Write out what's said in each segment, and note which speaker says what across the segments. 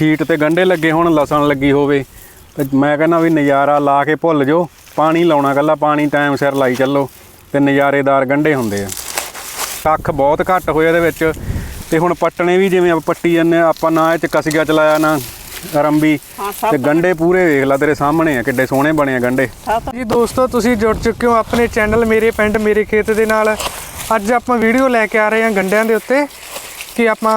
Speaker 1: Seat ਤੇ ਗੰਡੇ ਲੱਗੇ ਹੋਣ ਲਸਣ ਲੱਗੀ ਹੋਵੇ। ਤੇ ਮੈਂ ਕਹਿੰਦਾ ਵੀ ਨਜ਼ਾਰਾ ਲਾ ਕੇ ਭੁੱਲ ਜੋ ਪਾਣੀ ਲਾਉਣਾ ਕੱਲਾ ਪਾਣੀ ਟਾਈਮ ਸਿਰ ਲਾਈ ਚੱਲੋ। ਤੇ ਨਜ਼ਾਰੇਦਾਰ ਗੰਡੇ ਹੁੰਦੇ ਆ। ਕੱਖ ਬਹੁਤ ਘੱਟ ਹੋਏ ਇਹਦੇ ਵਿੱਚ। ਤੇ ਹੁਣ ਪੱਟਣੇ ਵੀ ਜਿਵੇਂ ਆਪਾਂ ਪੱਟੀ ਜਾਂਦੇ ਹਾਂ, ਆਪਾਂ ਨਾ ਇਹ ਚ ਕਸੀਆ ਚਲਾਇਆ ਨਾ ਰੰਬੀ। ਤੇ ਗੰਡੇ ਪੂਰੇ ਵੇਖ ਲੈ ਤੇਰੇ ਸਾਹਮਣੇ ਆ ਕਿੱਡੇ ਸੋਹਣੇ ਬਣੇ ਆ ਗੰਡੇ
Speaker 2: ਜੀ ਦੋਸਤੋ ਤੁਸੀਂ ਜੁੜ ਚੁੱਕੇ ਹੋ ਆਪਣੇ ਚੈਨਲ ਮੇਰੇ ਪਿੰਡ ਮੇਰੇ ਖੇਤ ਦੇ ਨਾਲ। ਅੱਜ ਆਪਾਂ ਵੀਡੀਓ ਲੈ ਕੇ ਆ ਰਹੇ ਹਾਂ ਗੰਡਿਆਂ ਦੇ ਉੱਤੇ ਕਿ ਆਪਾਂ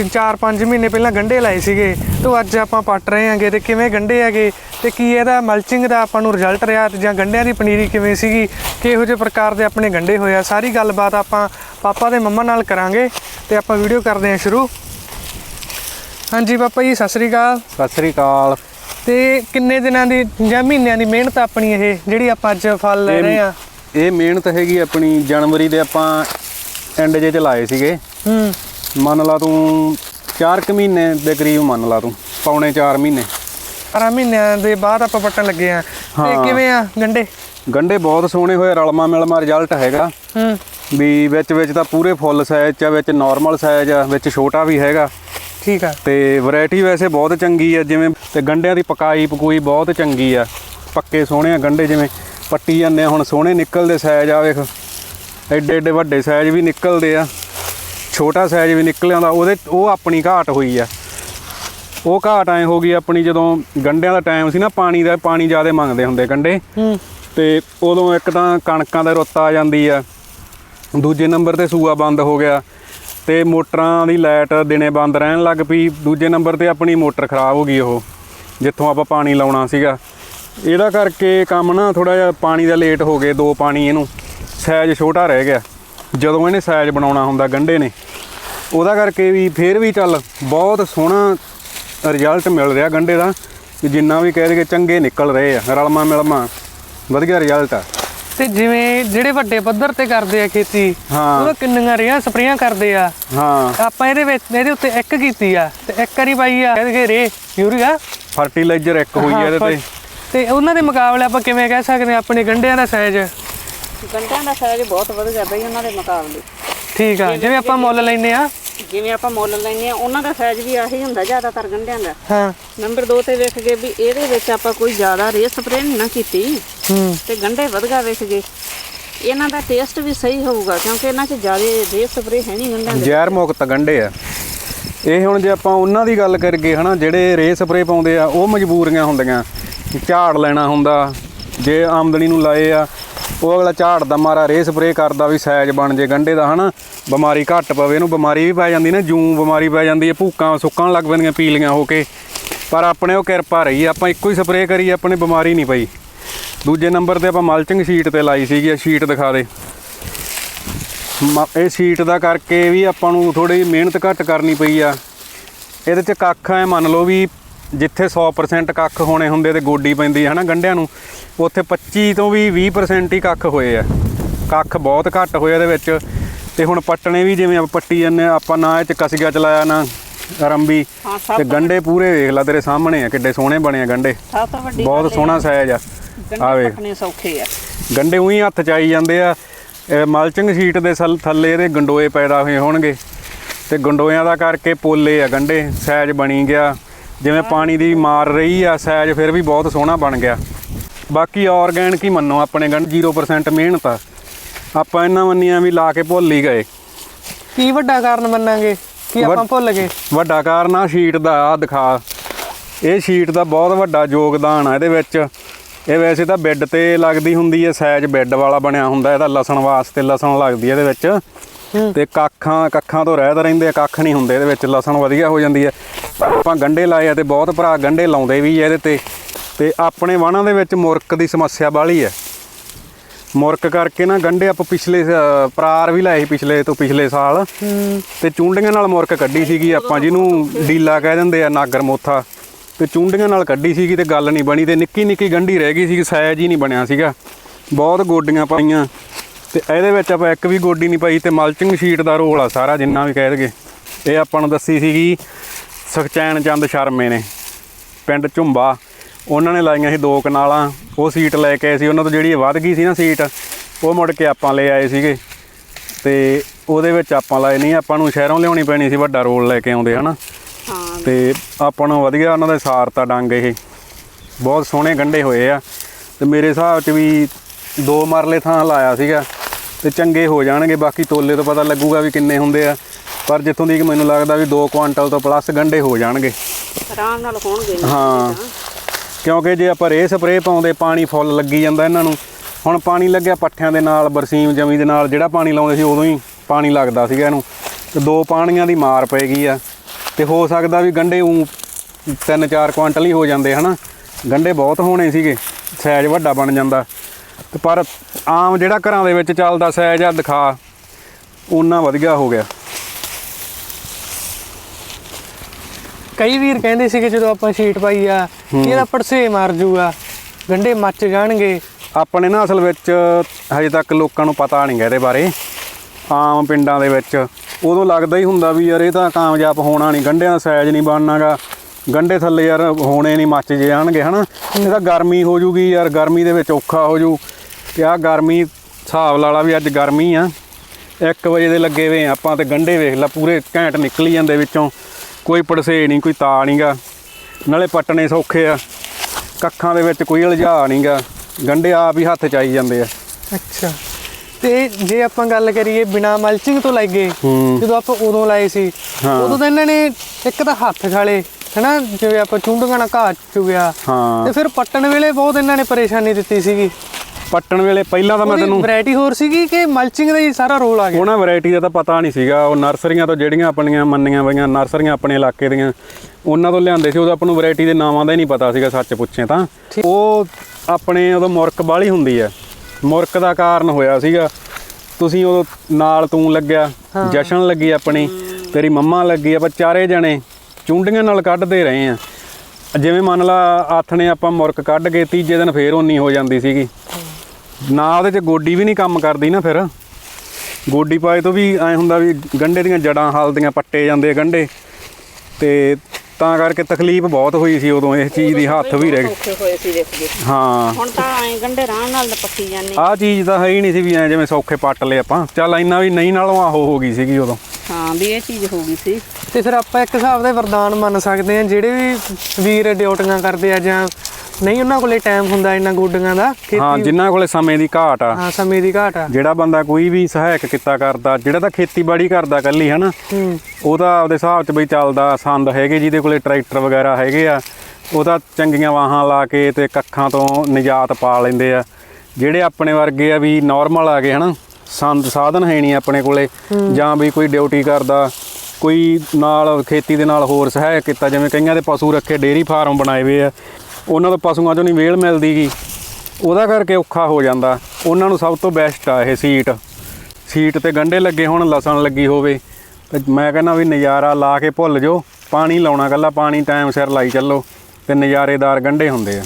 Speaker 2: 4-5 ਮਹੀਨੇ ਪਹਿਲਾਂ ਗੰਡੇ ਲਾਏ ਸੀਗੇ ਤੇ ਅੱਜ ਆਪਾਂ ਪੱਟ ਰਹੇ ਹਾਂਗੇ ਤੇ ਕਿਵੇਂ ਗੰਡੇ ਹੈਗੇ ਤੇ ਕੀ ਇਹਦਾ ਮਲਚਿੰਗ ਦਾ ਆਪਾਂ ਨੂੰ ਰਿਜ਼ਲਟ ਰਿਹਾ ਤੇ ਜਾਂ ਗੰਡਿਆਂ ਦੀ ਪਨੀਰੀ ਕਿਵੇਂ ਸੀਗੀ ਕਿਹੋ ਜਿਹੇ ਪ੍ਰਕਾਰ ਦੇ ਆਪਣੇ ਗੰਡੇ ਹੋਏ ਆ ਸਾਰੀ ਗੱਲਬਾਤ ਆਪਾਂ ਪਾਪਾ ਦੇ ਮੰਮਾ ਨਾਲ ਕਰਾਂਗੇ ਤੇ ਆਪਾਂ ਵੀਡੀਓ ਕਰਦੇ ਹਾਂ ਸ਼ੁਰੂ। ਹਾਂਜੀ ਪਾਪਾ ਜੀ ਸਤਿ ਸ੍ਰੀ ਅਕਾਲ।
Speaker 1: ਸਤਿ ਸ੍ਰੀ ਅਕਾਲ।
Speaker 2: ਤੇ ਕਿੰਨੇ ਦਿਨਾਂ ਦੀ ਜਾਂ ਮਹੀਨਿਆਂ ਦੀ ਮਿਹਨਤ ਆਪਣੀ ਇਹ ਜਿਹੜੀ ਆਪਾਂ ਅੱਜ ਫਲ ਲੈ ਰਹੇ ਆ
Speaker 1: ਇਹ ਮਿਹਨਤ ਹੈਗੀ ਆਪਣੀ ਜਨਵਰੀ ਦੇ ਆਪਾਂ ਐਂਡ ਜੇ ਚ ਲਾਏ ਸੀਗੇ।
Speaker 2: ਹੂੰ।
Speaker 1: ਮੰਨ ਲਾ ਤੂੰ 4 ਕੁ ਮਹੀਨੇ ਦੇ ਕਰੀਬ ਮੰਨ ਲਾ ਤੂੰ ਪੌਣੇ 4 ਮਹੀਨੇ।
Speaker 2: 12 ਮਹੀਨਿਆਂ ਦੇ ਬਾਅਦ ਆਪਾਂ ਪੱਟਣ ਲੱਗੇ ਆ। ਤੇ
Speaker 1: ਹਾਂ।
Speaker 2: ਕਿਵੇਂ ਆ ਗੰਡੇ?
Speaker 1: ਗੰਡੇ ਬਹੁਤ ਸੋਹਣੇ ਹੋਏ ਰਲਮਾ ਮਿਲਮਾ ਰਿਜ਼ਲਟ ਹੈਗਾ।
Speaker 2: ਹੂੰ।
Speaker 1: ਵੀ ਵਿੱਚ ਵਿੱਚ ਤਾਂ ਪੂਰੇ ਫੁੱਲ ਸਾਈਜ਼ ਚ ਆ, ਵਿੱਚ ਨਾਰਮਲ ਸਾਈਜ਼ ਆ ਵਿੱਚ ਛੋਟਾ ਵੀ ਹੈਗਾ।
Speaker 2: ਠੀਕ ਆ।
Speaker 1: ਤੇ ਵੈਰਾਈਟੀ ਵੈਸੇ ਬਹੁਤ ਚੰਗੀ ਆ ਜਿਵੇਂ ਤੇ ਗੰਡਿਆਂ ਦੀ ਪਕਾਈ ਪਕੂਈ ਬਹੁਤ ਚੰਗੀ ਆ। ਪੱਕੇ ਸੋਹਣੇ ਆ ਗੰਡੇ ਜਿਵੇਂ ਪੱਟੀ ਜਾਂਦੇ ਆ ਹੁਣ ਸੋਹਣੇ ਨਿਕਲਦੇ ਸਾਈਜ਼ ਆ ਵੇਖ। ਐਡੇ ਐਡੇ ਵੱਡੇ ਸਾਈਜ਼ ਵੀ ਨਿਕਲਦੇ ਆ। ਛੋਟਾ ਸਾਈਜ਼ ਵੀ ਨਿਕਲ ਆਉਂਦਾ ਉਹਦੇ ਉਹ ਆਪਣੀ ਘਾਟ ਹੋਈ ਆ। ਉਹ ਘਾਟ ਐ ਹੋ ਗਈ ਆਪਣੀ ਜਦੋਂ ਗੰਡਿਆਂ ਦਾ ਟਾਈਮ ਸੀ ਨਾ ਪਾਣੀ ਦਾ ਪਾਣੀ ਜ਼ਿਆਦਾ ਮੰਗਦੇ ਹੁੰਦੇ ਗੰਡੇ। ਤੇ ਉਦੋਂ ਇੱਕ ਤਾਂ ਕਣਕਾਂ ਦਾ ਰੁੱਤ ਆ ਜਾਂਦੀ ਆ ਦੂਜੇ ਨੰਬਰ ਤੇ ਸੂਆ ਬੰਦ ਹੋ ਗਿਆ ਤੇ ਮੋਟਰਾਂ ਦੀ ਲਾਈਟ ਦਿਨੇ ਬੰਦ ਰਹਿਣ ਲੱਗ ਪਈ ਦੂਜੇ ਨੰਬਰ ਤੇ ਆਪਣੀ ਮੋਟਰ ਖਰਾਬ ਹੋ ਗਈ ਉਹ ਜਿੱਥੋਂ ਆਪਾਂ ਪਾਣੀ ਲਾਉਣਾ ਸੀਗਾ। ਇਹਦਾ ਕਰਕੇ ਕੰਮ ਨਾ ਥੋੜਾ ਜਿਹਾ ਪਾਣੀ ਦਾ ਲੇਟ ਹੋ ਗਏ ਦੋ ਪਾਣੀ ਇਹਨੂੰ ਸਾਈਜ਼ ਛੋਟਾ ਰਹਿ ਗਿਆ। ਜਦੋਂ ਇਹਨੇ ਸਾਈਜ਼ ਬਣਾਉਣਾ ਹੁੰਦਾ ਗੰਡੇ ਨੇ ਉਹਦਾ ਕਰਕੇ ਵੀ ਫੇਰ ਵੀ ਚੱਲ ਬਹੁਤ ਸੋਹਣਾ ਰਿਜ਼ਲਟ ਮਿਲ ਰਿਹਾ ਗੰਡੇ ਦਾ ਜਿੰਨਾ ਵੀ ਕਹਿ ਦਈਏ ਚੰਗੇ ਨਿਕਲ ਰਹੇ ਆ ਰਲਮਾ ਮਿਲਮਾ ਵਧੀਆ ਰਿਜ਼ਲਟ ਆ।
Speaker 2: ਤੇ ਜਿਵੇਂ ਜਿਹੜੇ ਵੱਡੇ ਪੱਧਰ ਤੇ ਕਰਦੇ ਆ ਖੇਤੀ। ਉਹ ਕਿੰਨੀਆਂ ਰੇਹਾਂ ਸਪਰੇਆਂ ਕਰਦੇ ਆ।
Speaker 1: ਹਾਂ।
Speaker 2: ਆਪਾਂ ਇਹਦੇ ਵਿੱਚ ਇਹਦੇ ਉੱਤੇ ਇੱਕ ਕੀਤੀ ਆ ਤੇ ਇੱਕ ਵਾਰੀ ਪਾਈ ਆ ਇਹਦੇ ਰੇ ਯੂਰੀਆ।
Speaker 1: ਫਰਟੀਲਾਈਜ਼ਰ ਇੱਕ ਹੋਈ ਆ ਇਹਦੇ ਤੇ।
Speaker 2: ਤੇ ਉਹਨਾਂ ਦੇ ਮੁਕਾਬਲੇ ਆਪਾਂ ਕਿਵੇਂ ਕਹਿ ਸਕਦੇ ਆ ਆਪਣੇ ਗੰਡਿਆਂ ਦਾ ਸਾਈਜ਼
Speaker 3: ਗੰਢਿਆਂ ਦਾ ਸਾਈਜ਼ ਬਹੁਤ ਵਧੀਆ ਬਈ ਉਹਨਾਂ ਦੇ ਮੁਕਾਬਲੇ।
Speaker 2: ਠੀਕ ਆ ਜਿਵੇਂ ਆਪਾਂ ਮੁੱਲ ਲੈਨੇ ਆ।
Speaker 3: ਜਿਵੇਂ ਆਪਾਂ ਮੁੱਲ ਲੈਂਦੇ ਆ ਉਹਨਾਂ ਦਾ ਸਾਈਜ਼ ਵੀ ਆਹੀ ਹੁੰਦਾ ਜ਼ਿਆਦਾਤਰ ਗੰਢਿਆਂ ਦਾ।
Speaker 2: ਹਾਂ।
Speaker 3: ਨੰਬਰ 2 ਤੇ ਵੇਖ ਗਏ ਵੀ ਇਹਦੇ ਵਿੱਚ ਆਪਾਂ ਕੋਈ ਜ਼ਿਆਦਾ ਰੇ ਸਪਰੇਅ ਨਹੀਂ ਨਾ ਕੀਤੀ।
Speaker 2: ਹੂੰ।
Speaker 3: ਤੇ ਗੰਢੇ ਵਧੀਆ ਵੇਖ ਗਏ। ਇਹਨਾਂ ਦਾ ਟੇਸਟ ਵੀ ਸਹੀ ਹੋਊਗਾ ਕਿਉਂਕਿ ਇਹਨਾਂ 'ਚ ਜ਼ਿਆਦਾ ਰੇ ਸਪਰੇਅ ਹੈ ਨਹੀਂ ਗੰਢਿਆਂ ਦੇ।
Speaker 1: ਜ਼ਹਿਰ ਮੁਕਤ ਗੰਡੇ ਆ। ਇਹ ਹੁਣ ਜੇ ਆਪਾਂ ਉਹਨਾਂ ਦੀ ਗੱਲ ਕਰੀਏ ਹਨਾ ਜਿਹੜੇ ਰੇ ਸਪਰੇ ਪਾਉਂਦੇ ਆ ਉਹ ਮਜਬੂਰੀਆਂ ਹੁੰਦੀਆਂ। ਝਾੜ ਲੈਣਾ ਹੁੰਦਾ ਜੇ ਆਮਦਨੀ ਨੂੰ ਲਾਏ ਆ, ਉਹ ਅਗਲਾ ਝਾੜ ਦਾ ਮਾਰਾ ਰੇ ਸਪਰੇ ਕਰਦਾ ਵੀ ਸਾਈਜ਼ ਬਣ ਜੇ ਗੰਡੇ ਦਾ, ਹਨਾ? ਬਿਮਾਰੀ ਘੱਟ ਪਵੇ ਇਹਨੂੰ, ਬਿਮਾਰੀ ਵੀ ਪੈ ਜਾਂਦੀ ਨਾ, ਜੂੰ ਬਿਮਾਰੀ ਪੈ ਜਾਂਦੀ ਹੈ ਭੂਕਾਂ ਸੁੱਕਣ ਲੱਗ ਪੈਂਦੀਆਂ, ਪੀਲੀਆਂ ਹੋ ਕੇ। ਪਰ ਆਪਣੇ ਉਹ ਕਿਰਪਾ ਰਹੀ ਆਪਾਂ ਇੱਕੋ ਹੀ ਸਪਰੇ ਕਰੀ, ਆਪਣੇ ਬਿਮਾਰੀ ਨਹੀਂ ਪਈ। ਦੂਜੇ ਨੰਬਰ ਤੇ ਆਪਾਂ ਮਲਚਿੰਗ ਸ਼ੀਟ ਤੇ ਲਾਈ ਸੀਗੀ, ਇਹ ਸ਼ੀਟ ਦਿਖਾ ਦੇ। ਮ- ਇਹ ਸ਼ੀਟ ਦਾ ਕਰਕੇ ਵੀ ਆਪਾਂ ਨੂੰ ਥੋੜੀ ਮਿਹਨਤ ਘੱਟ ਕਰਨੀ ਪਈ ਆ। ਇਹਦੇ ਚ ਕੱਖ ਐ ਮੰਨ ਲਓ ਵੀ ਜਿੱਥੇ 100% ਕੱਖ ਹੋਣੇ ਹੁੰਦੇ ਤੇ ਗੋਡੀ ਪੈਂਦੀ ਹੈ ਨਾ ਗੰਢਿਆਂ ਨੂੰ ਉੱਥੇ 25 ਤੋਂ ਵੀ 20% ਹੀ ਕੱਖ ਹੋਏ ਆ। ਕੱਖ ਬਹੁਤ ਘੱਟ ਹੋਏ ਇਹਦੇ ਵਿੱਚ। ਤੇ ਹੁਣ ਪੱਟਣੇ ਵੀ ਜਿਵੇਂ ਆਪਾਂ ਪੱਟੀ ਜਾਂਦੇ ਹਾਂ, ਆਪਾਂ ਨਾ ਇਹ ਚ ਕਸੀਆ ਚਲਾਇਆ ਨਾ ਰੰਬੀ ਤੇ ਗੰਡੇ ਪੂਰੇ ਵੇਖ ਲੈ ਤੇਰੇ ਸਾਹਮਣੇ ਆ ਕਿੱਡੇ ਸੋਹਣੇ ਬਣੇ ਆ ਗੰਡੇ। ਬਹੁਤ ਸੋਹਣਾ ਸਾਈਜ਼ ਆ। ਆ ਵੇਖ।
Speaker 3: ਪੱਕਣੇ ਸੌਖੇ ਆ।
Speaker 1: ਗੰਡੇ ਉਹੀ ਹੱਥ ਚ ਆਈ ਜਾਂਦੇ ਆ ਮਲਚਿੰਗ ਸ਼ੀਟ ਦੇ ਥੱਲੇ ਇਹਦੇ ਗੰਡੋਏ ਪੈਦਾ ਹੋਏ ਹੋਣਗੇ। ਤੇ ਗੰਡੋਇਆਂ ਦਾ ਕਰਕੇ ਪੋਲੇ ਆ ਗੰਡੇ ਸਾਈਜ਼ ਬਣੀ ਗਿਆ। ਜਿਵੇਂ ਪਾਣੀ ਦੀ ਮਾਰ ਰਹੀ ਆ ਸਾਈਜ਼ ਫਿਰ ਵੀ ਬਹੁਤ ਸੋਹਣਾ ਬਣ ਗਿਆ। ਬਾਕੀ ਆਰਗੈਨਿਕ ਹੀ ਮੰਨੋ ਆਪਣੇ ਗੰਡ 0% ਮਿਹਨਤ ਆ। ਆਪਾਂ ਇਹਨਾਂ ਮੰਨੀਆਂ ਵੀ ਲਾ ਕੇ ਭੁੱਲ ਹੀ ਗਏ।
Speaker 2: ਕੀ ਵੱਡਾ ਕਾਰਨ ਮੰਨਾਂਗੇ? ਕਿ ਆਪਾਂ ਭੁੱਲ ਗਏ?
Speaker 1: ਵੱਡਾ ਕਾਰਨ ਆ ਸ਼ੀਟ ਦਾ ਆ ਦਿਖਾ। ਇਹ ਸ਼ੀਟ ਦਾ ਬਹੁਤ ਵੱਡਾ ਯੋਗਦਾਨ ਆ ਇਹਦੇ ਵਿੱਚ। ਇਹ ਵੈਸੇ ਤਾਂ ਬੈੱਡ ਤੇ ਲੱਗਦੀ ਹੁੰਦੀ ਹੈ ਸਾਈਜ਼ ਬੈੱਡ ਵਾਲਾ ਬਣਿਆ ਹੁੰਦਾ ਇਹਦਾ ਲਸਣ ਵਾਸਤੇ ਲਸਣ ਲੱਗਦੀ ਹੈ ਇਹਦੇ ਵਿੱਚ। ਤੇ ਕੱਖਾਂ ਕੱਖਾਂ ਤੋਂ ਰਹਿਤ ਰਹਿੰਦੇ ਆ ਕੱਖ ਨਹੀਂ ਹੁੰਦੇ ਇਹਦੇ ਵਿੱਚ ਲਸਣ ਵਧੀਆ ਹੋ ਜਾਂਦੀ ਹੈ ਆਪਾਂ ਗੰਡੇ ਲਾਏ ਆ ਤੇ ਬਹੁਤ ਭਰਾ ਗੰਡੇ ਲਾਉਂਦੇ ਵੀ ਆ ਇਹਦੇ ਤੇ। ਤੇ ਆਪਣੇ ਵਾਹਣਾਂ ਦੇ ਵਿੱਚ ਮੁਰਕ ਦੀ ਸਮੱਸਿਆ ਬਾਹਲੀ ਹੈ ਮੁਰਕ ਕਰਕੇ ਨਾ ਗੰਡੇ ਆਪਾਂ ਪਿਛਲੇ ਸ- ਪਰਾਰ ਵੀ ਲਾਏ ਸੀ ਪਿਛਲੇ ਤੋਂ ਪਿਛਲੇ ਸਾਲ। ਤੇ ਚੁੰਡੀਆਂ ਨਾਲ ਮੁਰਕ ਕੱਢੀ ਸੀਗੀ ਆਪਾਂ ਜਿਹਨੂੰ ਡੀਲਾ ਕਹਿ ਦਿੰਦੇ ਆ, ਨਾਗਰ ਮੋਥਾ। ਤੇ ਚੁੰਡੀਆਂ ਨਾਲ ਕੱਢੀ ਸੀਗੀ ਤੇ ਗੱਲ ਨਹੀਂ ਬਣੀ ਤੇ ਨਿੱਕੀ ਨਿੱਕੀ ਗੰਢੀ ਰਹਿ ਗਈ ਸੀ ਸਾਈਜ਼ ਹੀ ਨਹੀਂ ਬਣਿਆ ਸੀਗਾ। ਬਹੁਤ ਗੋਡੀਆਂ ਪਾਈਆਂ। ਤੇ ਇਹਦੇ ਵਿੱਚ ਆਪਾਂ ਇੱਕ ਵੀ ਗੋਡੀ ਨਹੀਂ ਪਾਈ ਤੇ ਮਲਚਿੰਗ ਸ਼ੀਟ ਦਾ ਰੋਲ ਆ ਸਾਰਾ ਜਿੰਨਾ ਵੀ ਕਹਿ ਦਗੇ ਇਹ ਆਪਾਂ ਨੂੰ ਦੱਸੀ ਸੀਗੀ ਸੁਖਚੈਨ ਚੰਦ ਸ਼ਰਮੇ ਨੇ ਪਿੰਡ ਝੁੰਬਾ। ਉਹਨਾਂ ਨੇ ਲਾਈਆਂ ਸੀ ਦੋ ਕਨਾਲਾਂ ਉਹ ਸੀਟ ਲੈ ਕੇ ਆਏ ਸੀ। ਉਹਨਾਂ ਤੋਂ ਜਿਹੜੀ ਵੱਧ ਗਈ ਸੀ ਨਾ ਸੀਟ ਉਹ ਮੁੜ ਕੇ ਆਪਾਂ ਲੈ ਆਏ ਸੀਗੇ। ਤੇ ਉਹਦੇ ਵਿੱਚ ਆਪਾਂ ਲਾਏ ਨਹੀਂ ਆਪਾਂ ਨੂੰ ਸ਼ਹਿਰੋਂ ਲਿਆਉਣੀ ਪੈਣੀ ਸੀ ਵੱਡਾ ਰੋਲ ਲੈ ਕੇ ਆਉਂਦੇ ਹਨਾ?
Speaker 3: ਹਾਂ।
Speaker 1: ਤੇ ਆਪਾਂ ਨੂੰ ਵਧੀਆ ਉਹਨਾਂ ਦੇ ਸਾਰਤਾ ਡੰਗ ਇਹ। ਬਹੁਤ ਸੋਹਣੇ ਗੰਢੇ ਹੋਏ ਆ। ਤੇ ਮੇਰੇ ਹਿਸਾਬ 'ਚ ਵੀ ਦੋ ਮਰਲੇ ਥਾਂ ਲਾਇਆ ਸੀਗਾ ਤੇ ਚੰਗੇ ਹੋ ਜਾਣਗੇ। ਬਾਕੀ ਤੋਲੇ ਤੋਂ ਪਤਾ ਲੱਗੂਗਾ ਵੀ ਕਿੰਨੇ ਹੁੰਦੇ ਆ। ਪਰ ਜਿੱਥੋਂ ਦੀ ਕਿ ਮੈਨੂੰ ਲੱਗਦਾ ਵੀ 2 ਕੁਆਂਟਲ ਤੋਂ ਪਲੱਸ ਗੰਢੇ ਹੋ ਜਾਣਗੇ।
Speaker 3: ਆਰਾਮ ਨਾਲ ਹੋਣਗੇ।
Speaker 1: ਹਾਂ। ਕਿਉਂਕਿ ਜੇ ਆਪਾਂ ਰੇ ਸਪਰੇ ਪਾਉਂਦੇ ਪਾਣੀ ਫੁੱਲ ਲੱਗੀ ਜਾਂਦਾ ਇਹਨਾਂ ਨੂੰ। ਹੁਣ ਪਾਣੀ ਲੱਗਿਆ ਪੱਠਿਆਂ ਦੇ ਨਾਲ ਬਰਸੀਮ ਜਮੀ ਦੇ ਨਾਲ ਜਿਹੜਾ ਪਾਣੀ ਲਾਉਂਦੇ ਸੀ ਉਦੋਂ ਹੀ ਪਾਣੀ ਲੱਗਦਾ ਸੀਗਾ ਇਹਨੂੰ। ਤੇ ਦੋ ਪਾਣੀਆਂ ਦੀ ਮਾਰ ਪੈ ਗਈ ਆ। ਤੇ ਹੋ ਸਕਦਾ ਵੀ ਗੰਢੇ ਉ 3-4 ਕੁਆਂਟਲ ਹੀ ਹੋ ਜਾਂਦੇ ਹਨਾ? ਗੰਢੇ ਬਹੁਤ ਹੋਣੇ ਸੀਗੇ ਸਾਈਜ਼ ਵੱਡਾ ਬਣ ਜਾਂਦਾ। ਤੇ ਪਰ ਆਮ ਜਿਹੜਾ ਘਰਾਂ ਦੇ ਵਿੱਚ ਚੱਲਦਾ ਸਾਈਜ਼ ਆ ਦਿਖਾ ਉਹਨਾਂ ਵਧੀਆ ਹੋ ਗਿਆ।
Speaker 2: ਕਈ ਵੀਰ ਕਹਿੰਦੇ ਸੀਗੇ ਜਦੋਂ ਆਪਾਂ ਸ਼ੀਟ ਪਾਈ ਆ ਇਹਦਾ ਪੜਸੇ ਮਾਰ ਜੂਗਾ ਗੰਡੇ ਮੱਚ ਜਾਣਗੇ।
Speaker 1: ਆਪਣੇ ਨਾ ਅਸਲ ਵਿੱਚ ਹਜੇ ਤੱਕ ਲੋਕਾਂ ਨੂੰ ਪਤਾ ਨਹੀਂ ਗਾ ਇਹਦੇ ਬਾਰੇ। ਆਮ ਪਿੰਡਾਂ ਦੇ ਵਿੱਚ ਉਦੋਂ ਲੱਗਦਾ ਹੀ ਹੁੰਦਾ ਵੀ ਯਾਰ ਇਹ ਤਾਂ ਕਾਮਯਾਬ ਹੋਣਾ ਨਹੀਂ ਗੰਢਿਆਂ ਦਾ ਸਾਈਜ਼ ਨਹੀਂ ਬਣਨਾਗਾ ਗੰਢੇ ਥੱਲੇ ਯਾਰ ਹੋਣੇ ਨਹੀਂ ਮੱਚ ਜੇ ਜਾਣਗੇ ਹਨਾ? ਇਹ ਤਾਂ ਗਰਮੀ ਹੋ ਜੂਗੀ ਯਾਰ ਗਰਮੀ ਦੇ ਵਿੱਚ ਔਖਾ ਹੋ ਜੂ। ਤੇ ਆ ਗਰਮੀ ਹਿਸਾਬ ਲਾ ਲਾ ਵੀ ਅੱਜ ਗਰਮੀ ਆ। 1 ਵਜੇ ਦੇ ਲੱਗੇ ਵੇ ਆਪਾਂ ਤੇ ਗੰਢੇ ਵੇਖ ਲਾ ਪੂਰੇ ਘੈਂਟ ਨਿਕਲੀ ਜਾਂਦੇ ਵਿੱਚੋਂ। ਕੋਈ ਪੜਸੇ ਨਹੀਂ ਕੋਈ ਤਾ ਨਹੀਂਗਾ ਨਾਲੇ ਪੱਟਣੇ ਸੌਖੇ ਆ। ਕੱਖਾਂ ਦੇ ਵਿੱਚ ਕੋਈ ਉਲਝਾ ਨਹੀਂਗਾ ਗੰਢੇ ਆਪ ਹੀ ਹੱਥ ਚ ਆਈ ਜਾਂਦੇ ਆ।
Speaker 2: ਅੱਛਾ। ਤੇ ਜੇ ਆਪਾਂ ਗੱਲ ਕਰੀਏ ਬਿਨਾ ਮਲਚਿੰਗ ਤੋਂ ਲੱਗੇ ਜਦੋਂ ਆਪਾਂ ਉਦੋਂ ਲਾਏ ਸੀ। ਉਦੋਂ ਤਾਂ ਇਹਨਾਂ ਨੇ ਇੱਕ ਤਾਂ ਹੱਥ ਖਾਲੇ ਹਨਾ? ਜਿਵੇਂ ਆਪਾਂ ਚੁੰਡਗਾਂ ਨਾਲ ਘਾਹ ਚੁਗਿਆ। ਤੇ ਫਿਰ ਪੱਟਣ ਵੇਲੇ ਬਹੁਤ ਇਹਨਾਂ ਨੇ ਪਰੇਸ਼ਾਨੀ ਦਿੱਤੀ ਸੀਗੀ।
Speaker 1: ਪੱਟਣ ਵੇਲੇ ਪਹਿਲਾਂ ਤਾਂ ਮੈਂ
Speaker 2: ਉਹਦੀ
Speaker 1: ਤੈਨੂੰ
Speaker 2: ਵੈਰਾਈਟੀ ਹੋਰ ਸੀਗੀ ਕਿ ਮਲਚਿੰਗ ਦਾ ਹੀ ਸਾਰਾ ਰੋਲ ਆ ਗਿਆ?
Speaker 1: ਉਹਨਾਂ ਵੈਰਾਈਟੀ ਦਾ ਤਾਂ ਪਤਾ ਨਹੀਂ ਸੀਗਾ। ਉਹ ਨਰਸਰੀਆਂ ਤੋਂ ਜਿਹੜੀਆਂ ਆਪਣੀਆਂ ਮੰਨੀਆਂ ਹੋਈਆਂ ਨਰਸਰੀਆਂ ਆਪਣੇ ਇਲਾਕੇ ਦੀਆਂ ਉਹਨਾਂ ਤੋਂ ਲਿਆਂਦੇ ਸੀ। ਉਦੋਂ ਆਪਾਂ ਨੂੰ ਵੈਰਾਈਟੀ ਦੇ ਨਾਵਾਂ ਦਾ ਹੀ ਨਹੀਂ ਪਤਾ ਸੀਗਾ ਸੱਚ ਪੁੱਛੇ ਤਾਂ। ਉਹ ਆਪਣੇ ਉਦੋਂ ਮੁਰਕ ਬਾਲੀ ਹੁੰਦੀ ਹੈ। ਮੁਰਕ ਦਾ ਕਾਰਨ ਹੋਇਆ ਸੀਗਾ। ਤੁਸੀਂ ਉਹ ਨਾਲ ਤੂੰ ਲੱਗਿਆ ਜਸ਼ਨ ਲੱਗੀ ਆਪਣੀ ਤੇਰੀ ਮੰਮਾ ਲੱਗੀ ਆਪਾਂ ਚਾਰੇ ਜਣੇ ਚੁੰਡੀਆਂ ਨਾਲ ਕੱਢਦੇ ਰਹੇ ਆ ਜਿਵੇਂ ਮੰਨ ਲਾ ਆਥ ਨੇ ਆਪਾਂ ਮੁਰਕ ਕੱਢ ਕੇ ਤੀਜੇ ਦਿਨ ਫੇਰ ਉਨੀ ਹੋ ਜਾਂਦੀ ਸੀਗੀ। ਨਾ ਉਹਦੇ 'ਚ ਗੋਡੀ ਵੀ ਨਹੀਂ ਕੰਮ ਕਰਦੀ ਨਾ ਫਿਰ। ਗੋਡੀ ਪਾਏ ਤੋਂ ਵੀ ਐ ਹੁੰਦਾ ਵੀ ਗੰਡੇ ਦੀਆਂ ਜੜਾਂ ਹਲਦੀਆਂ ਪੱਟੇ ਜਾਂਦੇ ਆ ਗੰਡੇ ਤੇ ਤਾਂ ਕਰਕੇ ਤਕਲੀਫ ਬਹੁਤ ਹੋਈ ਸੀ ਉਦੋਂ ਇਸ ਚੀਜ਼ ਦੀ ਹੱਥ ਵੀ ਰਹਿ ਗਏ। ਹਾਂ।
Speaker 3: ਹੁਣ ਤਾਂ ਐ ਗੰਡੇ ਆਰਾਮ ਨਾਲ ਪੱਕੀ ਜਾਂਦੇ।
Speaker 1: ਆਹ ਚੀਜ਼ ਤਾਂ ਹੈ ਹੀ ਨਹੀਂ ਸੀ ਵੀ ਐ ਜਿਵੇਂ ਸੌਖੇ ਪੱਟ ਲਏ ਆਪਾਂ। ਚੱਲ ਇੰਨਾ ਵੀ ਨਹੀਂ ਨਾਲੋਂ ਆਹੋ ਹੋ ਗਈ ਸੀਗੀ ਉਦੋਂ।
Speaker 3: ਹਾਂ ਵੀ ਇਹ ਚੀਜ਼ ਹੋ ਗਈ ਸੀ।
Speaker 2: ਤੇ ਫਿਰ ਆਪਾਂ ਇੱਕ ਹਿਸਾਬ ਦਾ ਵਰਦਾਨ ਮੰਨ ਸਕਦੇ ਹਾਂ ਜਿਹੜੇ ਵੀ ਵੀਰ ਡਿਊਟੀਆਂ ਕਰਦੇ ਆ ਜਾਂ ਨਹੀਂ ਉਹਨਾਂ ਕੋਲੇ ਟਾਈਮ ਹੁੰਦਾ ਇੰਨਾ ਗੋਡੀਆਂ ਦਾ
Speaker 1: ਹਾਂ ਜਿਨ੍ਹਾਂ ਕੋਲੇ ਸਮੇਂ ਦੀ ਘਾਟ ਆ।
Speaker 2: ਹਾਂ ਸਮੇਂ ਦੀ ਘਾਟ ਆ।
Speaker 1: ਜਿਹੜਾ ਬੰਦਾ ਕੋਈ ਵੀ ਸਹਾਇਕ ਕੀਤਾ ਕਰਦਾ ਜਿਹੜਾ ਤਾਂ ਖੇਤੀਬਾੜੀ ਕਰਦਾ ਕੱਲੀ ਹਨਾ? ਉਹ ਤਾਂ ਆਪਦੇ ਹਿਸਾਬ 'ਚ ਬਈ ਚੱਲਦਾ ਸੰਦ ਹੈਗੇ ਜਿਹਦੇ ਕੋਲੇ ਟਰੈਕਟਰ ਵਗੈਰਾ ਹੈਗੇ ਆ ਉਹ ਤਾਂ ਚੰਗੀਆਂ ਵਾਹਾਂ ਲਾ ਕੇ ਤੇ ਕੱਖਾਂ ਤੋਂ ਨਿਜਾਤ ਪਾ ਲੈਂਦੇ ਆ। ਜਿਹੜੇ ਆਪਣੇ ਵਰਗੇ ਆ ਵੀ ਨਾਰਮਲ ਆ ਗਏ ਹਨਾ? ਸੰਦ ਸਾਧਨ ਹੈ ਨਹੀਂ ਆਪਣੇ ਕੋਲੇ ਜਾਂ ਵੀ ਕੋਈ ਡਿਊਟੀ ਕਰਦਾ ਕੋਈ ਨਾਲ ਖੇਤੀ ਦੇ ਨਾਲ ਹੋਰ ਸਹਾਇਕ ਕੀਤਾ ਜਿਵੇਂ ਕਈਆਂ ਦੇ ਪਸ਼ੂ ਰੱਖੇ ਡੇਰੀ ਫਾਰਮ ਬਣਾਏ ਹੋਏ ਆ ਉਹਨਾਂ ਤੋਂ ਪਸ਼ੂਆਂ ਚੋਂ ਨਹੀਂ ਵੇਲ ਮਿਲਦੀ ਗੀ। ਉਹਦਾ ਕਰਕੇ ਔਖਾ ਹੋ ਜਾਂਦਾ। ਉਹਨਾਂ ਨੂੰ ਸਭ ਤੋਂ ਬੈਸਟ ਆ ਇਹ ਸੀਟ। ਸੀਟ ਤੇ ਗੰਢੇ ਲੱਗੇ ਹੋਣ, ਲਸਣ ਲੱਗੀ ਹੋਵੇ। ਤੇ ਮੈਂ ਕਹਿੰਦਾ ਵੀ ਨਜ਼ਾਰਾ ਲਾ ਕੇ ਭੁੱਲ ਜਾਓ। ਪਾਣੀ ਲਾਉਣਾ ਕੱਲਾ ਪਾਣੀ ਟਾਈਮ ਸਿਰ ਲਾਈ ਚੱਲੋ। ਤੇ ਨਜ਼ਾਰੇਦਾਰ ਗੰਢੇ ਹੁੰਦੇ ਆ।